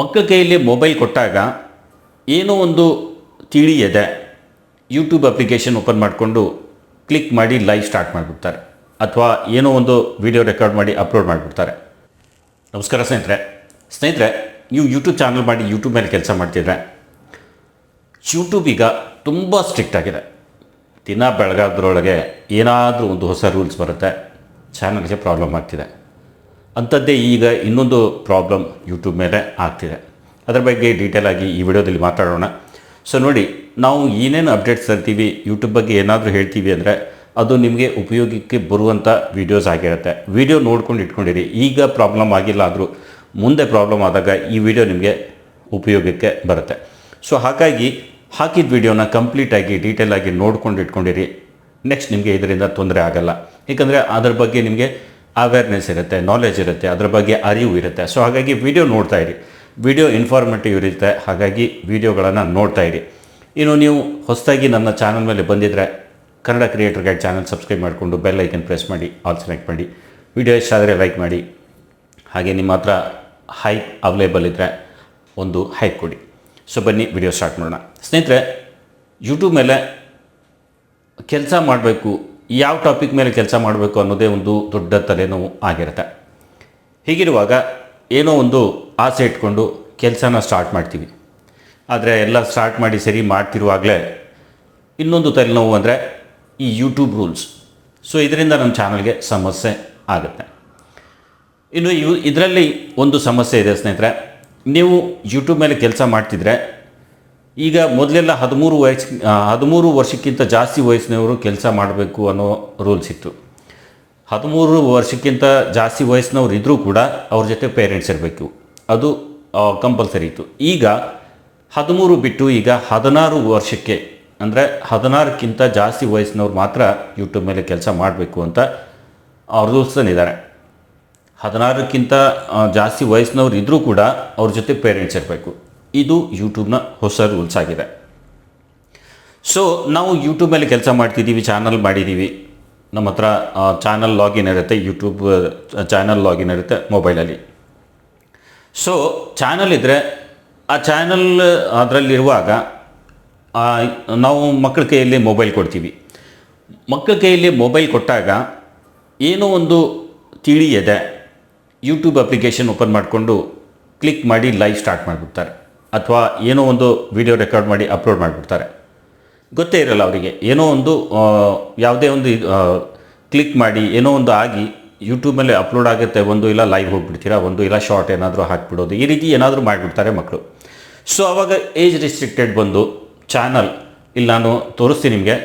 ಮಕ್ಕಳ ಕೈಯಲ್ಲಿ ಮೊಬೈಲ್ ಕೊಟ್ಟಾಗ ಏನೋ ಒಂದು ತಿಳಿಯದೆ ಯೂಟ್ಯೂಬ್ ಅಪ್ಲಿಕೇಶನ್ ಓಪನ್ ಮಾಡಿಕೊಂಡು ಕ್ಲಿಕ್ ಮಾಡಿ ಲೈವ್ ಸ್ಟಾರ್ಟ್ ಮಾಡಿಬಿಡ್ತಾರೆ. ಅಥವಾ ಏನೋ ಒಂದು ವಿಡಿಯೋ ರೆಕಾರ್ಡ್ ಮಾಡಿ ಅಪ್ಲೋಡ್ ಮಾಡಿಬಿಡ್ತಾರೆ. ನಮಸ್ಕಾರ ಸ್ನೇಹಿತರೆ. ಸ್ನೇಹಿತರೆ, ನೀವು ಯೂಟ್ಯೂಬ್ ಚಾನಲ್ ಮಾಡಿ ಯೂಟ್ಯೂಬ್ ಮೇಲೆ ಕೆಲಸ ಮಾಡ್ತಿದ್ರೆ ಯೂಟ್ಯೂಬ್ ಈಗ ತುಂಬ ಸ್ಟ್ರಿಕ್ಟ್ ಆಗಿದೆ. ದಿನ ಬೆಳಗಾದ್ರೊಳಗೆ ಏನಾದರೂ ಒಂದು ಹೊಸ ರೂಲ್ಸ್ ಬರುತ್ತೆ. ಚಾನಲ್ಗೆ ಪ್ರಾಬ್ಲಮ್ ಆಗ್ತಿದೆ. ಅಂಥದ್ದೇ ಈಗ ಇನ್ನೊಂದು ಪ್ರಾಬ್ಲಮ್ ಯೂಟ್ಯೂಬ್ ಮೇಲೆ ಆಗ್ತಿದೆ. ಅದರ ಬಗ್ಗೆ ಡೀಟೇಲ್ ಆಗಿ ಈ ವಿಡಿಯೋದಲ್ಲಿ ಮಾತಾಡೋಣ. ಸೊ ನೋಡಿ, ನಾವು ಏನೇನು ಅಪ್ಡೇಟ್ಸ್ ತರ್ತೀವಿ ಯೂಟ್ಯೂಬ್ ಬಗ್ಗೆ ಏನಾದರೂ ಹೇಳ್ತೀವಿ ಅಂದರೆ ಅದು ನಿಮಗೆ ಉಪಯೋಗಕ್ಕೆ ಬರುವಂಥ ವೀಡಿಯೋಸ್ ಆಗಿರುತ್ತೆ. ವಿಡಿಯೋ ನೋಡ್ಕೊಂಡು ಇಟ್ಕೊಂಡಿರಿ. ಈಗ ಪ್ರಾಬ್ಲಮ್ ಆಗಿಲ್ಲ ಆದರೂ ಮುಂದೆ ಪ್ರಾಬ್ಲಮ್ ಆದಾಗ ಈ ವಿಡಿಯೋ ನಿಮಗೆ ಉಪಯೋಗಕ್ಕೆ ಬರುತ್ತೆ. ಸೊ ಹಾಗಾಗಿ ಹಾಕಿದ ವಿಡಿಯೋನ ಕಂಪ್ಲೀಟಾಗಿ ಡೀಟೇಲಾಗಿ ನೋಡ್ಕೊಂಡು ಇಟ್ಕೊಂಡಿರಿ. ನೆಕ್ಸ್ಟ್ ನಿಮಗೆ ಇದರಿಂದ ತೊಂದರೆ ಆಗಲ್ಲ. ಏಕೆಂದರೆ ಅದರ ಬಗ್ಗೆ ನಿಮಗೆ ಅವೇರ್ನೆಸ್ ಇರುತ್ತೆ ನಾಲೆಜ್ ಇರುತ್ತೆ, ಅದರ ಬಗ್ಗೆ ಅರಿವು ಇರುತ್ತೆ. ಸೊ ಹಾಗಾಗಿ ವಿಡಿಯೋ ನೋಡ್ತಾ ಇರಿ. ವಿಡಿಯೋ ಇನ್ಫಾರ್ಮೇಟಿವ್ ಇರುತ್ತೆ, ಹಾಗಾಗಿ ವಿಡಿಯೋಗಳನ್ನು ನೋಡ್ತಾ ಇರಿ. ಇನ್ನು ನೀವು ಹೊಸದಾಗಿ ನನ್ನ ಚಾನಲ್ ಮೇಲೆ ಬಂದಿದ್ದರೆ Kannada creator guide channel subscribe ಮಾಡಿಕೊಂಡು ಬೆಲ್ ಐಕನ್ ಪ್ರೆಸ್ ಮಾಡಿ ಆಲ್ ಸೆಲೆಕ್ಟ್ ಮಾಡಿ. ವಿಡಿಯೋ ಇಷ್ಟ ಲೈಕ್ ಮಾಡಿ. ಹಾಗೆ ನಿಮ್ಮ ಹತ್ರ ಹೈಕ್ ಅವೈಲೇಬಲ್ ಇದ್ದರೆ ಒಂದು ಹೈಕ್ ಕೊಡಿ. ಸೊ ಬನ್ನಿ ವಿಡಿಯೋ ಸ್ಟಾರ್ಟ್ ಮಾಡೋಣ. ಸ್ನೇಹಿತರೆ ಯೂಟ್ಯೂಬ್ ಮೇಲೆ ಕೆಲಸ ಮಾಡಬೇಕು ಯಾವ ಟಾಪಿಕ್ ಮೇಲೆ ಕೆಲಸ ಮಾಡಬೇಕು ಅನ್ನೋದೇ ಒಂದು ದೊಡ್ಡ ತಲೆನೋವು ಆಗಿರುತ್ತೆ. ಹೀಗಿರುವಾಗ ಏನೋ ಒಂದು ಆಸೆ ಇಟ್ಕೊಂಡು ಕೆಲಸನ ಸ್ಟಾರ್ಟ್ ಮಾಡ್ತೀವಿ. ಆದರೆ ಎಲ್ಲ ಸ್ಟಾರ್ಟ್ ಮಾಡಿ ಸರಿ ಮಾಡ್ತಿರುವಾಗಲೇ ಇನ್ನೊಂದು ತಲೆನೋವು ಅಂದರೆ ಈ ಯೂಟ್ಯೂಬ್ ರೂಲ್ಸ್ ಸೊ ಇದರಿಂದ ನಮ್ಮ ಚಾನಲ್ಗೆ ಸಮಸ್ಯೆ ಆಗುತ್ತೆ. ಇನ್ನು ಇವು ಇದರಲ್ಲಿ ಒಂದು ಸಮಸ್ಯೆ ಇದೆ ಸ್ನೇಹಿತರೆ. ನೀವು ಯೂಟ್ಯೂಬ್ ಮೇಲೆ ಕೆಲಸ ಮಾಡ್ತಿದ್ರೆ ಈಗ ಮೊದಲೆಲ್ಲ ಹದಿಮೂರು ವಯಸ್ಸು ಹದಿಮೂರು ವರ್ಷಕ್ಕಿಂತ ಜಾಸ್ತಿ ವಯಸ್ಸಿನವರು ಕೆಲಸ ಮಾಡಬೇಕು ಅನ್ನೋ ರೂಲ್ಸ್ ಇತ್ತು. ಹದಿಮೂರು ವರ್ಷಕ್ಕಿಂತ ಜಾಸ್ತಿ ವಯಸ್ಸಿನವ್ರು ಇದ್ದರೂ ಕೂಡ ಅವ್ರ ಜೊತೆ ಪೇರೆಂಟ್ಸ್ ಇರಬೇಕು. ಅದು ಕಂಪಲ್ಸರಿ ಇತ್ತು. ಈಗ ಹದಿಮೂರು ಬಿಟ್ಟು ಈಗ ಹದಿನಾರು ವರ್ಷಕ್ಕೆ, ಅಂದರೆ ಹದಿನಾರಕ್ಕಿಂತ ಜಾಸ್ತಿ ವಯಸ್ಸಿನವ್ರು ಮಾತ್ರ ಯೂಟ್ಯೂಬ್ ಮೇಲೆ ಕೆಲಸ ಮಾಡಬೇಕು ಅಂತ ರೂಲ್ಸ್ ತಂದಿದ್ದಾರೆ ಹದಿನಾರಕ್ಕಿಂತ ಜಾಸ್ತಿ ವಯಸ್ಸಿನವ್ರು ಇದ್ದರೂ ಕೂಡ ಅವ್ರ ಜೊತೆ ಪೇರೆಂಟ್ಸ್ ಇರಬೇಕು. ಇದು ಯೂಟ್ಯೂಬ್ನ ಹೊಸ ರೂಲ್ಸ್ ಆಗಿದೆ. ಸೊ ನಾವು ಯೂಟ್ಯೂಬಲ್ಲಿ ಕೆಲಸ ಮಾಡ್ತಿದ್ದೀವಿ, ಚಾನಲ್ ಮಾಡಿದ್ದೀವಿ. ನಮ್ಮ ಹತ್ರ ಚಾನಲ್ ಲಾಗಿನ್ ಇರುತ್ತೆ, ಯೂಟ್ಯೂಬ್ ಚಾನಲ್ ಲಾಗಿನ್ ಇರುತ್ತೆ ಮೊಬೈಲಲ್ಲಿ. ಸೊ ಚಾನಲ್ ಇದ್ದರೆ ಆ ಚಾನಲ್ ಅದರಲ್ಲಿರುವಾಗ ನಾವು ಮಕ್ಕಳ ಕೈಯಲ್ಲಿ ಮೊಬೈಲ್ ಕೊಡ್ತೀವಿ. ಮಕ್ಕಳ ಕೈಯಲ್ಲಿ ಮೊಬೈಲ್ ಕೊಟ್ಟಾಗ, ಏನೋ ಒಂದು ತಿಳಿಯದೆ, ಯೂಟ್ಯೂಬ್ ಅಪ್ಲಿಕೇಶನ್ ಓಪನ್ ಮಾಡಿಕೊಂಡು ಕ್ಲಿಕ್ ಮಾಡಿ ಲೈವ್ ಸ್ಟಾರ್ಟ್ ಮಾಡಿಬಿಡ್ತಾರೆ. ಅಥವಾ ಏನೋ ಒಂದು ವಿಡಿಯೋ ರೆಕಾರ್ಡ್ ಮಾಡಿ ಅಪ್ಲೋಡ್ ಮಾಡಿಬಿಡ್ತಾರೆ. ಗೊತ್ತೇ ಇರಲ್ಲ ಅವರಿಗೆ. ಏನೋ ಒಂದು ಯಾವುದೇ ಒಂದು ಕ್ಲಿಕ್ ಮಾಡಿ, ಏನೋ ಒಂದು ಆಗಿ ಯೂಟ್ಯೂಬಲ್ಲಿ ಅಪ್ಲೋಡ್ ಆಗುತ್ತೆ, ಒಂದು ಇಲ್ಲ ಲೈವ್ ಹೋಗಿಬಿಡ್ತೀರಾ, ಒಂದು ಇಲ್ಲ ಶಾರ್ಟ್ ಏನಾದರೂ ಹಾಕ್ಬಿಡೋದು, ಈ ರೀತಿ ಏನಾದರೂ ಮಾಡಿಬಿಡ್ತಾರೆ ಮಕ್ಕಳು ಸೊ ಅವಾಗ ಏಜ್ ರಿಸ್ಟ್ರಿಕ್ಟೆಡ್ ಬಂದು ಚಾನಲ್ ಇಲ್ಲಿ ನಾನು ತೋರಿಸ್ತೀನಿ ನಿಮಗೆ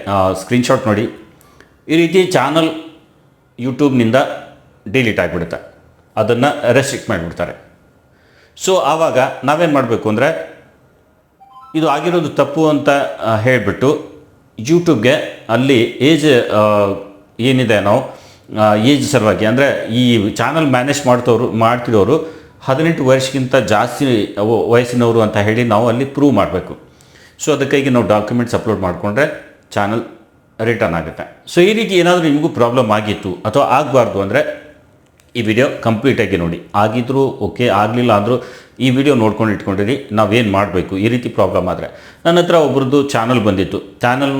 ಸ್ಕ್ರೀನ್ಶಾಟ್ ನೋಡಿ. ಈ ರೀತಿ ಚಾನಲ್ ಯೂಟ್ಯೂಬ್ನಿಂದ ಡಿಲೀಟ್ ಆಗಿಬಿಡುತ್ತೆ. ಅದನ್ನು ರೆಸ್ಟ್ರಿಕ್ಟ್ ಮಾಡಿಬಿಡ್ತಾರೆ. ಸೊ ಆವಾಗ ನಾವೇನು ಮಾಡಬೇಕು ಅಂದರೆ ಇದು ಆಗಿರೋದು ತಪ್ಪು ಅಂತ ಹೇಳಿಬಿಟ್ಟು ಯೂಟ್ಯೂಬ್ಗೆ ಅಲ್ಲಿ ಏಜ್ ಏನಿದೆ ನಾವು ಏಜ್ ಸಲುವಾಗಿ ಅಂದರೆ ಈ ಚಾನಲ್ ಮ್ಯಾನೇಜ್ ಮಾಡ್ತವ್ರು, ಮಾಡ್ತಿರೋರು ಹದಿನೆಂಟು ವರ್ಷಕ್ಕಿಂತ ಜಾಸ್ತಿ ವಯಸ್ಸಿನವರು ಅಂತ ಹೇಳಿ ನಾವು ಅಲ್ಲಿ ಪ್ರೂವ್ ಮಾಡಬೇಕು. ಸೊ ಅದಕ್ಕಾಗಿ ನಾವು ಡಾಕ್ಯುಮೆಂಟ್ಸ್ ಅಪ್ಲೋಡ್ ಮಾಡಿಕೊಂಡ್ರೆ ಚಾನಲ್ ರಿಟರ್ನ್ ಆಗುತ್ತೆ. ಸೊ ಈ ರೀತಿ ಏನಾದರೂ ನಿಮಗೂ ಪ್ರಾಬ್ಲಮ್ ಆಗಿತ್ತು ಅಥವಾ ಆಗಬಾರ್ದು ಅಂದರೆ ಈ ವಿಡಿಯೋ ಕಂಪ್ಲೀಟಾಗಿ ನೋಡಿ. ಆಗಿದ್ರೂ ಓಕೆ ಆಗಲಿಲ್ಲ ಅಂದರೂ ಈ ವಿಡಿಯೋ ನೋಡ್ಕೊಂಡು ಇಟ್ಕೊಂಡಿರಿ, ನಾವೇನು ಮಾಡಬೇಕು? ಈ ರೀತಿ ಪ್ರಾಬ್ಲಮ್ ಆದರೆ. ನನ್ನ ಹತ್ರ ಒಬ್ರದ್ದು ಚಾನಲ್ ಬಂದಿತ್ತು. ಚಾನಲ್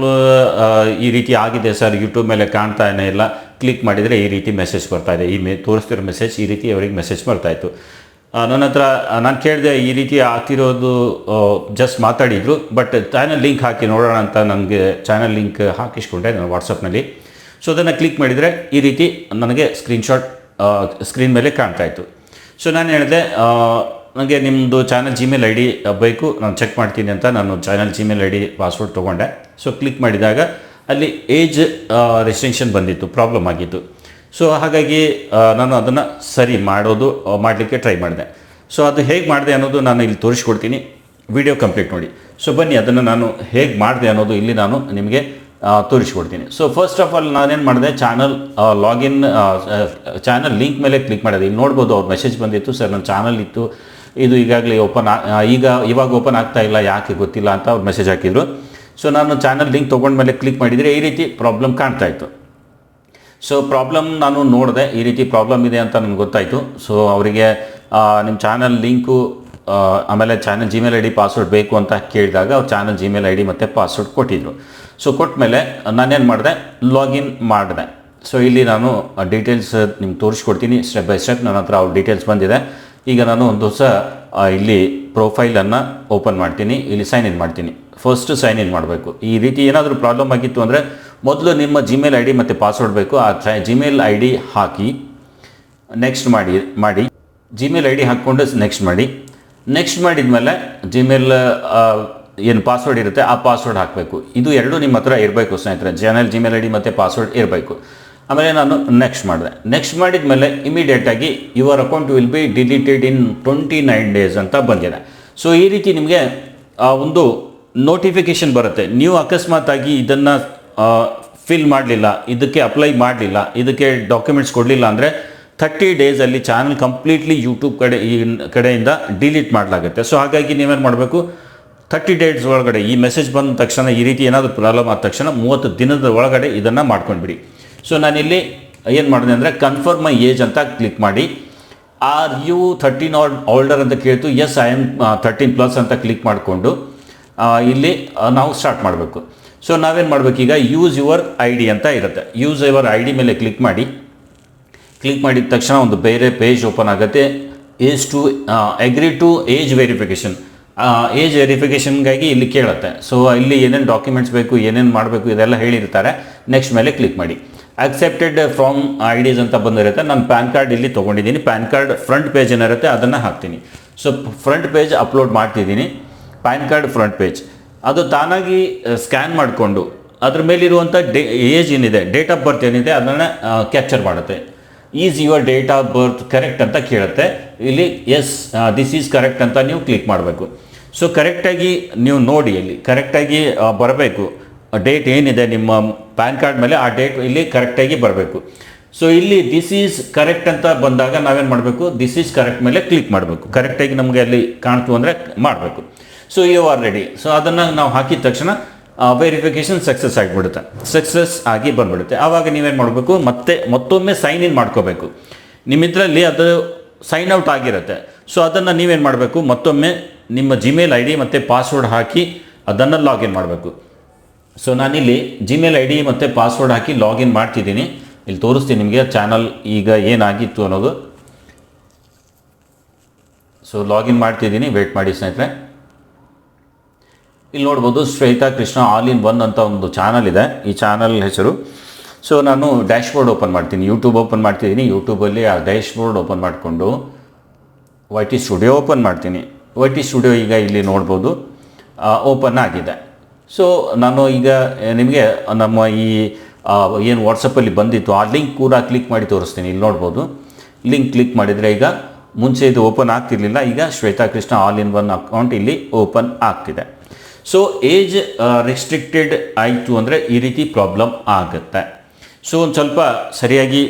ಈ ರೀತಿ ಆಗಿದೆ ಸರ್ ಯೂಟ್ಯೂಬ್ ಮೇಲೆ ಕಾಣ್ತಾ ಇಲ್ಲ. ಕ್ಲಿಕ್ ಮಾಡಿದರೆ ಈ ರೀತಿ ಮೆಸೇಜ್ ಬರ್ತಾಯಿದೆ ಈ ಮೇ, ತೋರಿಸ್ತಿರೋ ಮೆಸೇಜ್ ಈ ರೀತಿ ಅವರಿಗೆ ಮೆಸೇಜ್ ಬರ್ತಾಯಿತ್ತು ನನ್ನ ಹತ್ರ ನಾನು ಕೇಳಿದೆ ಈ ರೀತಿ ಆಗ್ತಿರೋದು ಜಸ್ಟ್ ಮಾತಾಡಿದರು ಬಟ್ ಚಾನಲ್ ಲಿಂಕ್ ಹಾಕಿ ನೋಡೋಣ ಅಂತ ನನಗೆ ಚಾನಲ್ ಲಿಂಕ್ ಹಾಕಿಸ್ಕೊಂಡೆ ನಾನು ವಾಟ್ಸಪ್ನಲ್ಲಿ ಸೊ ಅದನ್ನು ಕ್ಲಿಕ್ ಮಾಡಿದರೆ ಈ ರೀತಿ ನನಗೆ ಸ್ಕ್ರೀನ್ಶಾಟ್ ಸ್ಕ್ರೀನ್ ಮೇಲೆ ಕಾಣ್ತಾ ಇತ್ತು. ಸೊ ನಾನು ಹೇಳಿದೆ ನನಗೆ ನಿಮ್ಮದು ಚಾನಲ್ ಜಿಮೇಲ್ ಐ ಡಿ ಬೇಕು, ನಾನು ಚೆಕ್ ಮಾಡ್ತೀನಿ ಅಂತ ನಾನು channel Gmail I D password ತೊಗೊಂಡೆ. ಸೊ ಕ್ಲಿಕ್ ಮಾಡಿದಾಗ ಅಲ್ಲಿ ಏಜ್ ರೆಸ್ಟ್ರಿಕ್ಷನ್ ಬಂದಿತ್ತು ಪ್ರಾಬ್ಲಮ್ ಆಗಿತ್ತು. ಸೊ ಹಾಗಾಗಿ ನಾನು ಅದನ್ನು ಸರಿ ಮಾಡೋದು ಮಾಡಲಿಕ್ಕೆ ಟ್ರೈ ಮಾಡಿದೆ. ಸೊ ಅದು ಹೇಗೆ ಮಾಡಿದೆ ಅನ್ನೋದು ನಾನು ಇಲ್ಲಿ ತೋರಿಸ್ಕೊಡ್ತೀನಿ. ವಿಡಿಯೋ ಕಂಪ್ಲೀಟ್ ನೋಡಿ. ಸೊ ಬನ್ನಿ, ಅದನ್ನು ನಾನು ಹೇಗೆ ಮಾಡಿದೆ ಅನ್ನೋದು ಇಲ್ಲಿ ನಾನು ನಿಮಗೆ ತೋರಿಸ್ಕೊಡ್ತೀನಿ. ಸೊ ಫಸ್ಟ್ ಆಫ್ ಆಲ್ ನಾನೇನು ಮಾಡಿದೆ? ಚಾನಲ್ ಲಾಗಿನ್ ಚಾನಲ್ ಲಿಂಕ್ ಮೇಲೆ ಕ್ಲಿಕ್ ಮಾಡಿದೆ. ಇಲ್ಲಿ ನೋಡ್ಬೋದು, ಅವ್ರ ಮೆಸೇಜ್ ಬಂದಿತ್ತು, ಸರ್ ನನ್ನ ಚಾನಲ್ ಇತ್ತು. ಇದು ಈಗಾಗಲೇ ಓಪನ್ ಈಗ, ಇವಾಗ ಓಪನ್ ಆಗ್ತಾ ಇಲ್ಲ, ಯಾಕೆ ಗೊತ್ತಿಲ್ಲ ಅಂತ ಅವ್ರು ಮೆಸೇಜ್ ಹಾಕಿದ್ರು. ಸೊ ನಾನು ಚಾನಲ್ ಲಿಂಕ್ ತೊಗೊಂಡ್ಮೇಲೆ ಕ್ಲಿಕ್ ಮಾಡಿದರೆ ಈ ರೀತಿ ಪ್ರಾಬ್ಲಮ್ ಕಾಣ್ತಾ ಇತ್ತು. ಸೊ ಪ್ರಾಬ್ಲಮ್ ನಾನು ನೋಡಿದೆ, ಈ ರೀತಿ ಪ್ರಾಬ್ಲಮ್ ಇದೆ ಅಂತ ನನಗೆ ಗೊತ್ತಾಯಿತು. ಸೊ ಅವರಿಗೆ ನಿಮ್ಮ ಚಾನಲ್ ಲಿಂಕು ಆಮೇಲೆ channel Gmail I D password ಬೇಕು ಅಂತ ಕೇಳಿದಾಗ ಅವ್ರು ಚಾನಲ್ ಜಿಮೇಲ್ ಐ ಡಿ ಮತ್ತು ಪಾಸ್ವರ್ಡ್ ಕೊಟ್ಟಿದ್ರು. ಸೊ ಕೊಟ್ಟ ಮೇಲೆ ನಾನೇನು ಮಾಡಿದೆ? ಲಾಗಿನ್ ಮಾಡಿದೆ. ಸೊ ಇಲ್ಲಿ ನಾನು ಡೀಟೇಲ್ಸ್ ನಿಮ್ಗೆ ತೋರಿಸ್ಕೊಡ್ತೀನಿ. ಸ್ಟೆಪ್ ಬೈ ಸ್ಟೆಪ್ ನನ್ನ ಹತ್ರ ಅವ್ರ ಡೀಟೇಲ್ಸ್ ಬಂದಿದೆ. ಈಗ ನಾನು ಒಂದು ದಿವಸ ಇಲ್ಲಿ ಪ್ರೊಫೈಲನ್ನು ಓಪನ್ ಮಾಡ್ತೀನಿ. ಇಲ್ಲಿ ಸೈನ್ ಇನ್ ಮಾಡ್ತೀನಿ. ಫಸ್ಟ್ ಸೈನ್ ಇನ್ ಮಾಡಬೇಕು. ಈ ರೀತಿ ಏನಾದರೂ ಪ್ರಾಬ್ಲಮ್ ಆಗಿತ್ತು ಅಂದರೆ ಮೊದಲು ನಿಮ್ಮ ಜಿಮೇಲ್ ಐ ಡಿ ಮತ್ತು ಪಾಸ್ವರ್ಡ್ ಬೇಕು. ಆ ಜಿಮೇಲ್ ಐ ಡಿ ಹಾಕಿ ನೆಕ್ಸ್ಟ್ ಮಾಡಿ ಮಾಡಿ ಜಿಮೇಲ್ ಐ ಡಿ ಹಾಕ್ಕೊಂಡು ನೆಕ್ಸ್ಟ್ ಮಾಡಿ. ನೆಕ್ಸ್ಟ್ ಮಾಡಿದ್ಮೇಲೆ ಜಿಮೇಲ್ ಏನು ಪಾಸ್ವರ್ಡ್ ಇರುತ್ತೆ ಆ ಪಾಸ್ವರ್ಡ್ ಹಾಕಬೇಕು. ಇದು ಎರಡು ನಿಮ್ಮ ಹತ್ರ ಇರಬೇಕು ಸ್ನೇಹಿತರೆ. ಜನಲ್ ಜಿಮೇಲ್ ಐ ಡಿ ಮತ್ತು ಪಾಸ್ವರ್ಡ್ ಇರಬೇಕು. ಆಮೇಲೆ ನಾನು ನೆಕ್ಸ್ಟ್ ಮಾಡಿದೆ. ನೆಕ್ಸ್ಟ್ ಮಾಡಿದ ಮೇಲೆ ಇಮಿಡಿಯೇಟಾಗಿ your account will be deleted in twenty nine days ಅಂತ ಬಂದಿದೆ. ಸೊ ಈ ರೀತಿ ನಿಮಗೆ ಆ, ಒಂದು ನೋಟಿಫಿಕೇಶನ್ ಬರುತ್ತೆ. ನೀವು ಅಕಸ್ಮಾತಾಗಿ ಇದನ್ನು ಫಿಲ್ ಮಾಡಲಿಲ್ಲ ಇದಕ್ಕೆ ಅಪ್ಲೈ ಮಾಡಲಿಲ್ಲ ಇದಕ್ಕೆ ಡಾಕ್ಯುಮೆಂಟ್ಸ್ ಕೊಡಲಿಲ್ಲ ಅಂದರೆ ಥರ್ಟಿ ಡೇಸಲ್ಲಿ ಚಾನಲ್ ಕಂಪ್ಲೀಟ್ಲಿ ಯೂಟ್ಯೂಬ್ ಕಡೆ ಈ ಕಡೆಯಿಂದ ಡಿಲೀಟ್ ಮಾಡಲಾಗುತ್ತೆ. ಸೊ ಹಾಗಾಗಿ ನೀವೇನು ಮಾಡಬೇಕು? ಥರ್ಟಿ ಡೇಸ್ ಒಳಗಡೆ ಈ ಮೆಸೇಜ್ ಬಂದ ತಕ್ಷಣ ಈ ರೀತಿ ಏನಾದರೂ ಪ್ರಾಬ್ಲಮ್ ಆದ ತಕ್ಷಣ ಮೂವತ್ತು ದಿನದ ಒಳಗಡೆ ಇದನ್ನು ಮಾಡ್ಕೊಂಡ್ಬಿಡಿ. ಸೊ ನಾನಿಲ್ಲಿ ಏನು ಮಾಡಿದೆ ಅಂದರೆ ಕನ್ಫರ್ಮ್ ಮೈ ಏಜ್ ಅಂತ ಕ್ಲಿಕ್ ಮಾಡಿ. Are you thirteen or older ಅಂತ ಕೇಳ್ತು yes I am thirteen plus ಅಂತ ಕ್ಲಿಕ್ ಮಾಡಿಕೊಂಡು ಇಲ್ಲಿ ನಾವು ಸ್ಟಾರ್ಟ್ ಮಾಡಬೇಕು. ಸೊ ನಾವೇನು ಮಾಡಬೇಕೀಗ? ಯೂಸ್ ಯುವರ್ ಐ ಡಿ ಅಂತ ಇರುತ್ತೆ. ಯೂಸ್ ಯುವರ್ ಐ ಡಿ ಮೇಲೆ ಕ್ಲಿಕ್ ಮಾಡಿ. ಕ್ಲಿಕ್ ಮಾಡಿದ ತಕ್ಷಣ ಒಂದು ಬೇರೆ ಪೇಜ್ ಓಪನ್ ಆಗುತ್ತೆ. Age to agree to age verification age ವೆರಿಫಿಕೇಷನ್ಗಾಗಿ ಇಲ್ಲಿ ಕೇಳುತ್ತೆ. ಸೊ ಇಲ್ಲಿ ಏನೇನು ಡಾಕ್ಯುಮೆಂಟ್ಸ್ ಬೇಕು, ಏನೇನು ಮಾಡಬೇಕು, ಇದೆಲ್ಲ ಹೇಳಿರ್ತಾರೆ. ನೆಕ್ಸ್ಟ್ ಮೇಲೆ ಕ್ಲಿಕ್ ಮಾಡಿ. ಅಕ್ಸೆಪ್ಟೆಡ್ ಫ್ರಮ್ ಐ ಡಿಸ್ ಅಂತ ಬಂದಿರುತ್ತೆ. ನಾನು ಪ್ಯಾನ್ ಕಾರ್ಡ್ ಇಲ್ಲಿ ತೊಗೊಂಡಿದ್ದೀನಿ. ಪ್ಯಾನ್ ಕಾರ್ಡ್ ಫ್ರಂಟ್ ಪೇಜ್ ಏನಿರುತ್ತೆ, ಅದನ್ನು ಹಾಕ್ತೀನಿ. ಸೊ ಫ್ರಂಟ್ ಪೇಜ್ ಅಪ್ಲೋಡ್ ಮಾಡ್ತಿದ್ದೀನಿ. PAN card front page. ಅದು ತಾನಾಗಿ ಸ್ಕ್ಯಾನ್ ಮಾಡಿಕೊಂಡು, ಅದ್ರ ಮೇಲಿರುವಂಥ ಡೇ, ಏಜ್ ಏನಿದೆ, ಡೇಟ್ ಆಫ್ ಬರ್ತ್ ಏನಿದೆ, ಅದನ್ನು ಕ್ಯಾಪ್ಚರ್ ಮಾಡುತ್ತೆ. Is your date of birth correct ಅಂತ ಕೇಳುತ್ತೆ. ಇಲ್ಲಿ ಎಸ್ ದಿಸ್ ಈಸ್ ಕರೆಕ್ಟ್ ಅಂತ ನೀವು ಕ್ಲಿಕ್ ಮಾಡಬೇಕು. ಸೊ ಕರೆಕ್ಟಾಗಿ ನೀವು ನೋಡಿ ಇಲ್ಲಿ ಕರೆಕ್ಟಾಗಿ ಬರಬೇಕು. ಡೇಟ್ ಏನಿದೆ ನಿಮ್ಮ ಪ್ಯಾನ್ ಕಾರ್ಡ್ ಮೇಲೆ, ಆ ಡೇಟ್ ಇಲ್ಲಿ ಕರೆಕ್ಟಾಗಿ ಬರಬೇಕು. ಸೊ ಇಲ್ಲಿ ದಿಸ್ ಈಸ್ ಕರೆಕ್ಟ್ ಅಂತ ಬಂದಾಗ ನಾವೇನು ಮಾಡಬೇಕು? ದಿಸ್ ಈಸ್ ಕರೆಕ್ಟ್ ಮೇಲೆ ಕ್ಲಿಕ್ ಮಾಡಬೇಕು. ಕರೆಕ್ಟಾಗಿ ನಮಗೆ ಅಲ್ಲಿ ಕಾಣ್ತು ಅಂದರೆ ಮಾಡಬೇಕು. So you are ready so ಅದನ್ನು ನಾವು ಹಾಕಿದ ತಕ್ಷಣ ವೆರಿಫಿಕೇಷನ್ ಸಕ್ಸಸ್ ಆಗಿಬಿಡುತ್ತೆ. ಸಕ್ಸಸ್ ಆಗಿ ಬಂದ್ಬಿಡುತ್ತೆ. ಆವಾಗ ನೀವೇನು ಮಾಡಬೇಕು? ಮತ್ತೆ ಮತ್ತೊಮ್ಮೆ ಸೈನ್ ಇನ್ ಮಾಡ್ಕೋಬೇಕು. ನಿಮ್ಮ ಇದರಲ್ಲಿ ಅದು ಸೈನ್ ಔಟ್ ಆಗಿರುತ್ತೆ. ಸೊ ಅದನ್ನು ನೀವೇನು ಮಾಡಬೇಕು? ಮತ್ತೊಮ್ಮೆ ನಿಮ್ಮ ಜಿಮೇಲ್ ಐ ಡಿ ಮತ್ತು ಪಾಸ್ವರ್ಡ್ ಹಾಕಿ ಅದನ್ನು ಲಾಗಿನ್ ಮಾಡಬೇಕು. ಸೊ ನಾನಿಲ್ಲಿ ಜಿಮೇಲ್ ಐ ಡಿ ಮತ್ತು ಪಾಸ್ವರ್ಡ್ ಹಾಕಿ ಲಾಗಿನ್ ಮಾಡ್ತಿದ್ದೀನಿ. ಇಲ್ಲಿ ತೋರಿಸ್ತೀನಿ ನಿಮಗೆ ಚಾನಲ್ ಈಗ ಏನಾಗಿತ್ತು ಅನ್ನೋದು. ಸೊ ಲಾಗಿನ್ ಮಾಡ್ತಿದ್ದೀನಿ. ವೇಟ್ ಮಾಡಿ ಸ್ನೇಹಿತರೆ. ಇಲ್ಲಿ ನೋಡ್ಬೋದು Shweta Krishna all in one ಅಂತ ಒಂದು ಚಾನಲ್ ಇದೆ. ಈ ಚಾನಲ್ ಹೆಸರು. ಸೊ ನಾನು ಡ್ಯಾಶ್ಬೋರ್ಡ್ ಓಪನ್ ಮಾಡ್ತೀನಿ. ಯೂಟ್ಯೂಬ್ ಓಪನ್ ಮಾಡ್ತಿದ್ದೀನಿ. ಯೂಟ್ಯೂಬಲ್ಲಿ ಆ ಡ್ಯಾಶ್ಬೋರ್ಡ್ ಓಪನ್ ಮಾಡಿಕೊಂಡು ವೈ ಟಿ ಸ್ಟುಡಿಯೋ ಓಪನ್ ಮಾಡ್ತೀನಿ. ವೈ ಟಿ ಸ್ಟುಡಿಯೋ ಈಗ ಇಲ್ಲಿ ನೋಡ್ಬೋದು ಓಪನ್ ಆಗಿದೆ. ಸೊ ನಾನು ಈಗ ನಿಮಗೆ ನಮ್ಮ ಈ ಏನು ವಾಟ್ಸಪ್ಪಲ್ಲಿ ಬಂದಿತ್ತು, ಆ ಲಿಂಕ್ ಕೂಡ ಕ್ಲಿಕ್ ಮಾಡಿ ತೋರಿಸ್ತೀನಿ. ಇಲ್ಲಿ ನೋಡ್ಬೋದು. ಲಿಂಕ್ ಕ್ಲಿಕ್ ಮಾಡಿದರೆ ಈಗ ಮುಂಚೆ ಇದು ಓಪನ್ ಆಗ್ತಿರ್ಲಿಲ್ಲ. ಈಗ Shweta Krishna all in one account ಇಲ್ಲಿ ಓಪನ್ ಆಗ್ತಿದೆ. ಸೊ ಏಜ್ ರೆಸ್ಟ್ರಿಕ್ಟೆಡ್ ಆಯಿತು ಅಂದರೆ ಈ ರೀತಿ ಪ್ರಾಬ್ಲಮ್ ಆಗುತ್ತೆ. ಸೊ ಒಂದು ಸ್ವಲ್ಪ ಸರಿಯಾಗಿ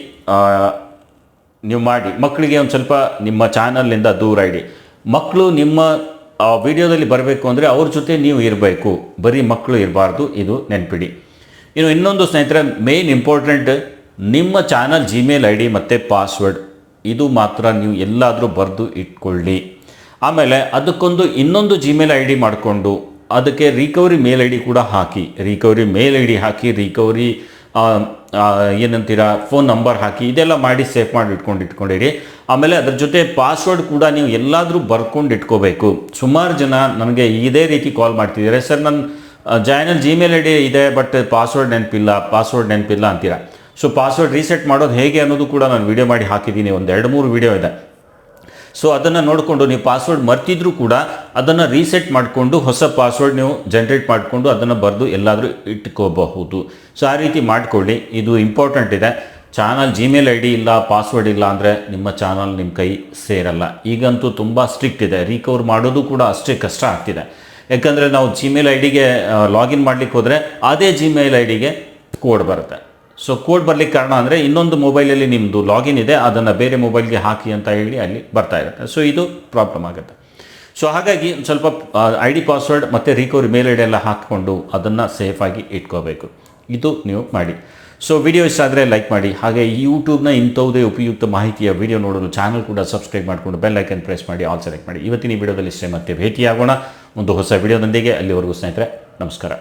ನೀವು ಮಾಡಿ. ಮಕ್ಕಳಿಗೆ ಒಂದು ಸ್ವಲ್ಪ ನಿಮ್ಮ ಚಾನಲ್ನಿಂದ ದೂರ ಇಡಿ. ಮಕ್ಕಳು ನಿಮ್ಮ ವಿಡಿಯೋದಲ್ಲಿ ಬರಬೇಕು ಅಂದರೆ ಅವ್ರ ಜೊತೆ ನೀವು ಇರಬೇಕು. ಬರೀ ಮಕ್ಕಳು ಇರಬಾರ್ದು, ಇದು ನೆನಪಿಡಿ. ಇನ್ನು ಇನ್ನೊಂದು ಸ್ನೇಹಿತರೆ ಮೇನ್ ಇಂಪಾರ್ಟೆಂಟ್ ನಿಮ್ಮ ಚಾನಲ್ ಜಿಮೇಲ್ ಐ ಡಿ ಮತ್ತು ಪಾಸ್ವರ್ಡ್ ಇದು ಮಾತ್ರ ನೀವು ಎಲ್ಲಾದರೂ ಬರೆದು ಇಟ್ಕೊಳ್ಳಿ. ಆಮೇಲೆ ಅದಕ್ಕೊಂದು ಇನ್ನೊಂದು ಜಿಮೇಲ್ ಐ ಡಿ ಮಾಡಿಕೊಂಡು ಅದಕ್ಕೆ ರಿಕವರಿ ಮೇಲ್ ಐ ಡಿ ಕೂಡ ಹಾಕಿ. ರಿಕವರಿ ಮೇಲ್ ಐ ಡಿ ಹಾಕಿ ರಿಕವರಿ ಏನಂತೀರ ಫೋನ್ ನಂಬರ್ ಹಾಕಿ, ಇದೆಲ್ಲ ಮಾಡಿ ಸೇವ್ ಮಾಡಿ ಇಟ್ಕೊಂಡು ಇಟ್ಕೊಂಡಿರಿ. ಆಮೇಲೆ ಅದ್ರ ಜೊತೆ ಪಾಸ್ವರ್ಡ್ ಕೂಡ ನೀವು ಎಲ್ಲಾದರೂ ಬರ್ಕೊಂಡು ಇಟ್ಕೋಬೇಕು. ಸುಮಾರು ಜನ ನನಗೆ ಇದೇ ರೀತಿ ಕಾಲ್ ಮಾಡ್ತಿದ್ದಾರೆ. ಸರ್ ನನ್ನ ಜಾಯ್ನಲ್ ಜಿಮೇಲ್ ಐ ಡಿ ಇದೆ ಬಟ್ ಪಾಸ್ವರ್ಡ್ ನೆನಪಿಲ್ಲ ಪಾಸ್ವರ್ಡ್ ನೆನಪಿಲ್ಲ ಅಂತೀರಾ? ಸೊ ಪಾಸ್ವರ್ಡ್ ರೀಸೆಟ್ ಮಾಡೋದು ಹೇಗೆ ಅನ್ನೋದು ಕೂಡ ನಾನು ವಿಡಿಯೋ ಮಾಡಿ ಹಾಕಿದ್ದೀನಿ ಒಂದು ಎರಡು ಮೂರು ವಿಡಿಯೋ ಇದೆ. ಸೊ ಅದನ್ನು ನೋಡಿಕೊಂಡು ನೀವು ಪಾಸ್ವರ್ಡ್ ಮರ್ತಿದ್ರೂ ಕೂಡ ಅದನ್ನು ರೀಸೆಟ್ ಮಾಡಿಕೊಂಡು ಹೊಸ ಪಾಸ್ವರ್ಡ್ ನೀವು ಜನ್ರೇಟ್ ಮಾಡಿಕೊಂಡು ಅದನ್ನು ಬರೆದು ಎಲ್ಲಾದರೂ ಇಟ್ಕೋಬಹುದು. ಸೊ ಆ ರೀತಿ ಮಾಡಿಕೊಳ್ಳಿ. ಇದು ಇಂಪಾರ್ಟೆಂಟ್ ಇದೆ. ಚಾನಲ್ ಜಿಮೇಲ್ ಐ ಡಿ ಇಲ್ಲ ಪಾಸ್ವರ್ಡ್ ಇಲ್ಲ ಅಂದರೆ ನಿಮ್ಮ ಚಾನಲ್ ನಿಮ್ಮ ಕೈ ಸೇರಲ್ಲ. ಈಗಂತೂ ತುಂಬ ಸ್ಟ್ರಿಕ್ಟ್ ಇದೆ. ರಿಕವರ್ ಮಾಡೋದು ಕೂಡ ಅಷ್ಟೇ ಕಷ್ಟ ಆಗ್ತಿದೆ. ಯಾಕಂದರೆ ನಾವು ಜಿಮೇಲ್ ಐ ಡಿಗೆ ಲಾಗಿನ್ ಮಾಡಲಿಕ್ಕೆ ಹೋದರೆ ಅದೇ ಜಿಮೇಲ್ ಐ ಡಿಗೆ ಕೋಡ್ ಬರುತ್ತೆ. ಸೊ ಕೋಡ್ ಬರಲಿಕ್ಕೆ ಕಾರಣ ಅಂದರೆ ಇನ್ನೊಂದು ಮೊಬೈಲಲ್ಲಿ ನಿಮ್ಮದು ಲಾಗಿನ್ ಇದೆ, ಅದನ್ನು ಬೇರೆ ಮೊಬೈಲ್ಗೆ ಹಾಕಿ ಅಂತ ಹೇಳಿ ಅಲ್ಲಿ ಬರ್ತಾ ಇರುತ್ತೆ. ಸೊ ಇದು ಪ್ರಾಬ್ಲಮ್ ಆಗುತ್ತೆ. ಸೊ ಹಾಗಾಗಿ ಸ್ವಲ್ಪ ಐ ಡಿ ಪಾಸ್ವರ್ಡ್ ಮತ್ತು ರಿಕವರಿ ಮೇಲ್ ಐ ಡಿ ಎಲ್ಲ ಹಾಕ್ಕೊಂಡು ಅದನ್ನು ಸೇಫಾಗಿ ಇಟ್ಕೋಬೇಕು. ಇದು ನೀವು ಮಾಡಿ. ಸೊ ವಿಡಿಯೋ ಇಷ್ಟ ಆದರೆ ಲೈಕ್ ಮಾಡಿ. ಹಾಗೆ ಯೂಟ್ಯೂಬ್ನ ಇಂಥವುದೇ ಉಪಯುಕ್ತ ಮಾಹಿತಿಯ ವಿಡಿಯೋ ನೋಡಲು ಚಾನಲ್ ಕೂಡ ಸಬ್ಸ್ಕ್ರೈಬ್ ಮಾಡಿಕೊಂಡು ಬೆಲ್ ಐಕನ್ ಪ್ರೆಸ್ ಮಾಡಿ ಆಲ್ ಸೆಲೆಕ್ಟ್ ಮಾಡಿ. ಇವತ್ತಿನ ವಿಡಿಯೋದಲ್ಲಿ ಇಷ್ಟೇ, ಮತ್ತೆ ಭೇಟಿಯಾಗೋಣ. ಒಂದು ಹೊಸ ವಿಡಿಯೋದೊಂದಿಗೆ ಅಲ್ಲಿವರೆಗೂ ಸ್ನೇಹಿತರೆ, ನಮಸ್ಕಾರ.